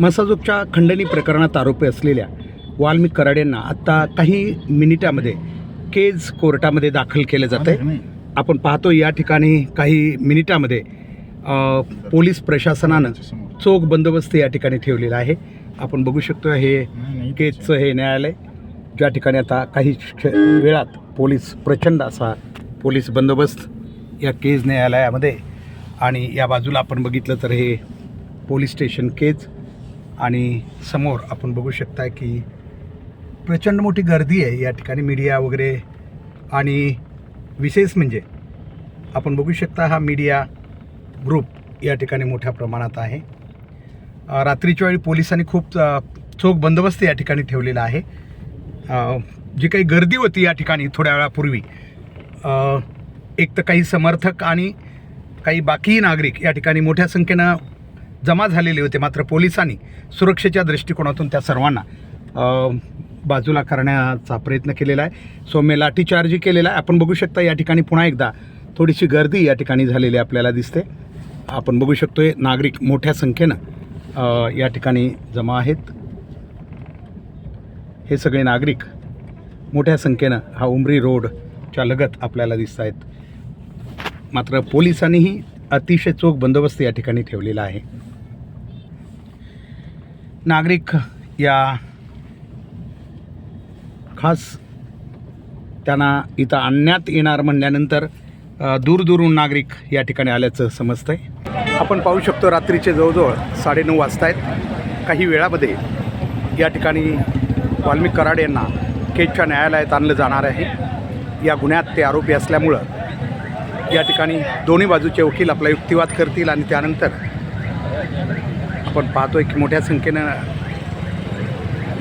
मसाजोगच्या खंडणी प्रकरणात आरोपी असलेल्या वाल्मिक कराड यांना आत्ता काही मिनिटामध्ये केज कोर्टामध्ये दाखल केलं जातं आहे आपण पाहतो या ठिकाणी काही मिनिटामध्ये पोलीस प्रशासनानं चोख बंदोबस्त या ठिकाणी ठेवलेला आहे. आपण बघू शकतो हे केजचं हे न्यायालय ज्या ठिकाणी आता काही वेळात पोलीस प्रचंड असा पोलीस बंदोबस्त या केज न्यायालयामध्ये आणि या बाजूला आपण बघितलं तर हे पोलीस स्टेशन केज आणि समोर आपण बघू शकता की प्रचंड मोठी गर्दी आहे या ठिकाणी मीडिया वगैरे. आणि विशेष म्हणजे आपण बघू शकता हा मीडिया ग्रुप या ठिकाणी मोठ्या प्रमाणात आहे. रात्रीच्या वेळी पोलिसांनी खूप चोख बंदोबस्त या ठिकाणी ठेवलेला आहे. जी काही गर्दी होती या ठिकाणी थोड्या वेळापूर्वी एक तर काही समर्थक आणि काही बाकीही नागरिक या ठिकाणी मोठ्या संख्येनं जमा झालेले होते मात्र पोलिसांनी सुरक्षेच्या दृष्टिकोनातून त्या सर्वांना बाजूला करण्याचा प्रयत्न केलेला आहे. सौम्य लाठीचार्जही केलेला आहे. आपण बघू शकता या ठिकाणी पुन्हा एकदा थोडीशी गर्दी या ठिकाणी झालेली आपल्याला दिसते. आपण बघू शकतो आहे नागरिक मोठ्या संख्येनं या ठिकाणी जमा आहेत. हे सगळे नागरिक मोठ्या संख्येनं हा उमरी रोडच्या लगत आपल्याला दिसत आहेत. मात्र पोलिसांनीही अतिशय चोख बंदोबस्त या ठिकाणी ठेवलेला आहे. नागरिक या खास त्यांना इथं आणण्यात येणार म्हणल्यानंतर दूरदूरून नागरिक या ठिकाणी आल्याचं समजतं आहे आपण पाहू शकतो रात्रीचे जवळजवळ साडेनऊ वाजता आहेत काही वेळामध्ये या ठिकाणी वाल्मिक कराड यांना केजच्या न्यायालयात आणलं जाणार आहे. या गुन्ह्यात ते आरोपी असल्यामुळं या ठिकाणी दोन्ही बाजूचे वकील आपला युक्तिवाद करतील आणि त्यानंतर आपण पाहतोय की मोठ्या संख्येनं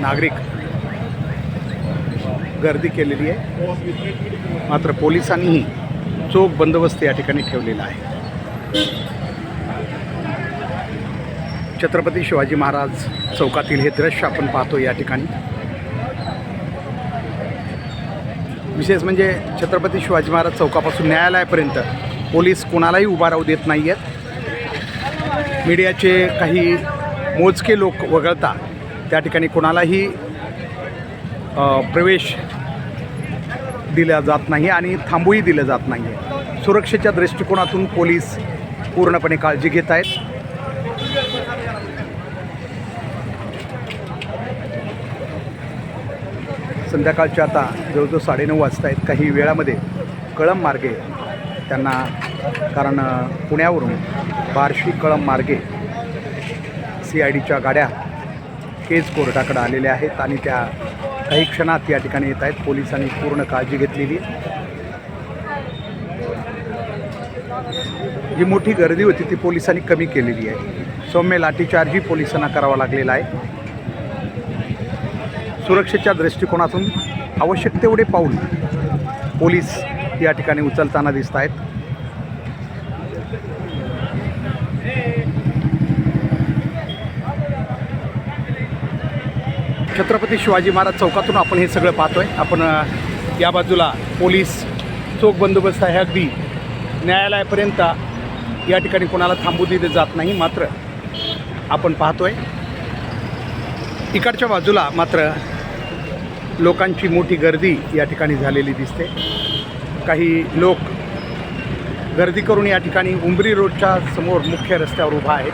नागरिक गर्दी केलेली आहे. मात्र पोलिसांनीही चोख बंदोबस्त या ठिकाणी ठेवलेला आहे. छत्रपती शिवाजी महाराज चौकातील हे दृश्य आपण पाहतो या ठिकाणी. विशेष म्हणजे छत्रपती शिवाजी महाराज चौकापासून न्यायालयापर्यंत पोलीस कोणालाही उभा राहू देत नाही आहेत मीडियाचे काही मोजके लोक वगळता त्या ठिकाणी कोणालाही प्रवेश दिला जात नाही आणि थांबूही दिलं जात नाही. आहे सुरक्षेच्या दृष्टिकोनातून पोलीस पूर्णपणे काळजी घेत आहेत. संध्याकाळच्या आता जवळजवळ साडेनऊ वाजता आहेत काही वेळामध्ये कळम मार्गे त्यांना कारण पुण्यावरून बार्शी कळम मार्गे सी आय डीच्या गाड्या केज कोर्टाकडे आलेल्या आहेत आणि त्या काही क्षणात या ठिकाणी येत आहेत. पोलिसांनी पूर्ण काळजी घेतलेली जी मोठी गर्दी होती ती पोलिसांनी कमी केलेली आहे. सौम्य लाठीचार्जही पोलिसांना करावा लागलेला आहे. सुरक्षेच्या दृष्टिकोनातून आवश्यक तेवढे पाऊल पोलीस या ठिकाणी उचलताना दिसत आहेत. छत्रपती शिवाजी महाराज चौकातून आपण हे सगळं पाहतोय. आपण या बाजूला पोलीस चोख बंदोबस्त आहे. अगदी न्यायालयापर्यंत या ठिकाणी कोणाला थांबू दिले जात नाही. मात्र आपण पाहतोय. इकडच्या बाजूला मात्र लोकांची मोठी गर्दी या ठिकाणी झालेली दिसते. काही लोक गर्दी करून या ठिकाणी उंबरी रोडच्या समोर मुख्य रस्त्यावर उभा आहे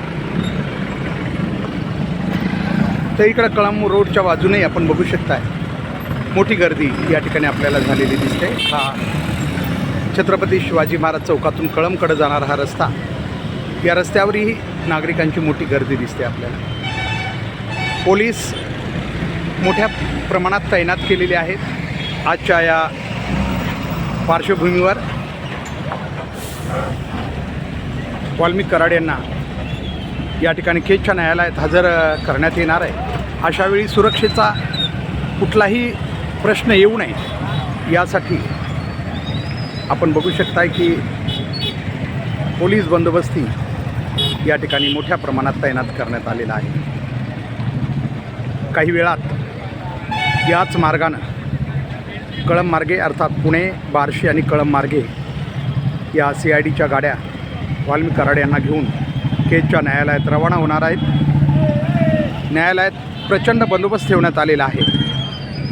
तर इकडं कळंब रोडच्या बाजूने आपण बघू शकताय. मोठी गर्दी या ठिकाणी आपल्याला झालेली दिसते. हा छत्रपती शिवाजी महाराज चौकातून कळंबकडे जाणारा हा रस्ता. या रस्त्यावरही नागरिकांची मोठी गर्दी दिसते आपल्याला. पोलीस मोठ्या प्रमाणात तैनात केलेले आहेत. आजच्या या पार्श्वभूमीवर वाल्मिक कराड यांना या ठिकाणी केजच्या न्यायालयात हजर करण्यात येणार आहे. अशावेळी सुरक्षेचा कुठलाही प्रश्न येऊ नये यासाठी आपण बघू शकताय की पोलीस बंदोबस्ती या ठिकाणी मोठ्या प्रमाणात तैनात करण्यात आलेला आहे. काही वेळात याच मार्गानं कळम मार्गे अर्थात पुणे बार्शी आणि कळम मार्गे या सी आय डीच्या गाड्या वाल्मी कराड यांना घेऊन केजच्या न्यायालयात रवाना होणार आहेत. न्यायालयात प्रचंड बंदोबस्त ठेवण्यात आलेला आहे.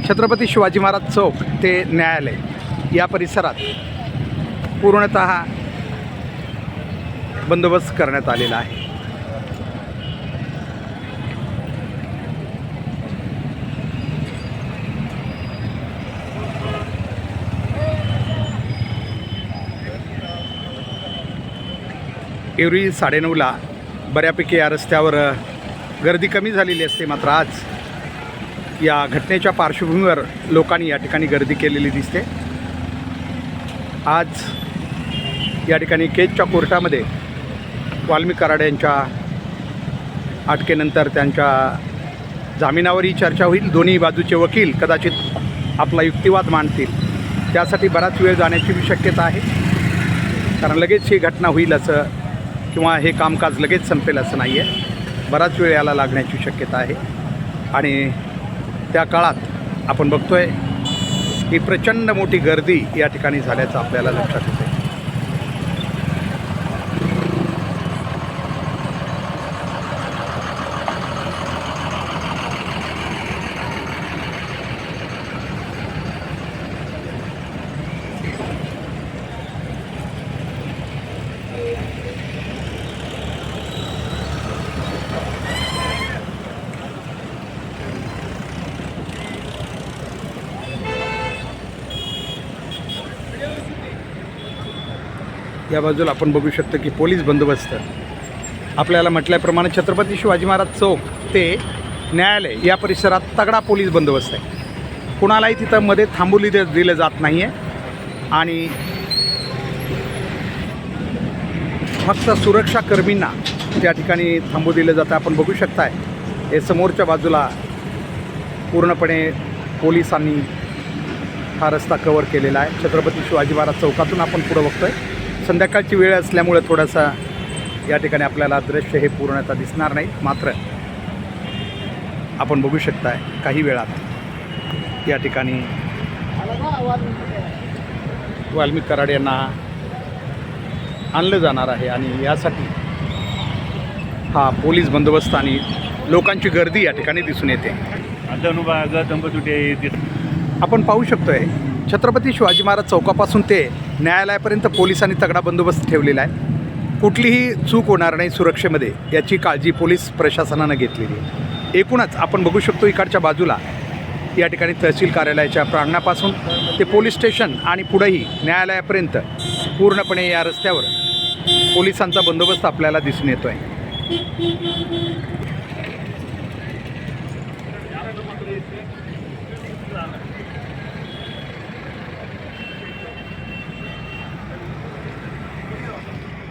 छत्रपती शिवाजी महाराज चौक ते न्यायालय या परिसरात पूर्णत बंदोबस्त करण्यात आलेला आहे. एवढी साडेनऊला बऱ्यापैकी या रस्त्यावर गर्दी कमी झालेली असते मात्र आज या घटनेच्या पार्श्वभूमीवर लोकांनी या ठिकाणी गर्दी केलेली दिसते. आज या ठिकाणी केजच्या कोर्टामध्ये वाल्मी कराड यांच्या अटकेनंतर त्यांच्या जामिनावरही चर्चा होईल. दोन्ही बाजूचे वकील कदाचित आपला युक्तिवाद मांडतील. त्यासाठी बराच वेळ जाण्याची शक्यता आहे. कारण लगेच ही घटना होईल असं किंवा हे कामकाज लगेच संपेल असं नाही आहे बराच वेळ याला लागण्याची शक्यता आहे. आणि त्या काळात आपण बघतोय ही प्रचंड मोठी गर्दी या ठिकाणी झाल्याचं आपल्याला लक्षात येते या बाजूला आपण बघू शकतो की पोलीस बंदोबस्त. आपल्याला म्हटल्याप्रमाणे छत्रपती शिवाजी महाराज चौक ते न्यायालय या परिसरात तगडा पोलीस बंदोबस्त आहे. कुणालाही तिथं मध्ये थांबवली दे दिलं जात नाही आहे आणि फक्त सुरक्षाकर्मींना त्या ठिकाणी थांबू दिलं जातं. आपण बघू शकताय हे समोरच्या बाजूला पूर्णपणे पोलिसांनी हा रस्ता कवर केलेला आहे. छत्रपती शिवाजी महाराज चौकातून आपण पुढं बघतोय. संध्याकाळची वेळ असल्यामुळे थोडासा या ठिकाणी आपल्याला दृश्य हे पूर्णतः दिसणार नाही. मात्र आपण बघू शकताय काही वेळात या ठिकाणी वाल्मिक कराड यांना आणलं जाणार आहे आणि यासाठी हा पोलीस बंदोबस्त आणि लोकांची गर्दी या ठिकाणी दिसून येते. आपण पाहू शकतोय छत्रपती शिवाजी महाराज चौकापासून ते न्यायालयापर्यंत पोलिसांनी तगडा बंदोबस्त ठेवलेला आहे. कुठलीही चूक होणार नाही सुरक्षेमध्ये याची काळजी पोलीस प्रशासनानं घेतलेली आहे. एकूणच आपण बघू शकतो इकडच्या बाजूला या ठिकाणी तहसील कार्यालयाच्या प्रांगणापासून ते पोलीस स्टेशन आणि पुढेही न्यायालयापर्यंत पूर्णपणे या रस्त्यावर पोलिसांचा बंदोबस्त आपल्याला दिसून येतो आहे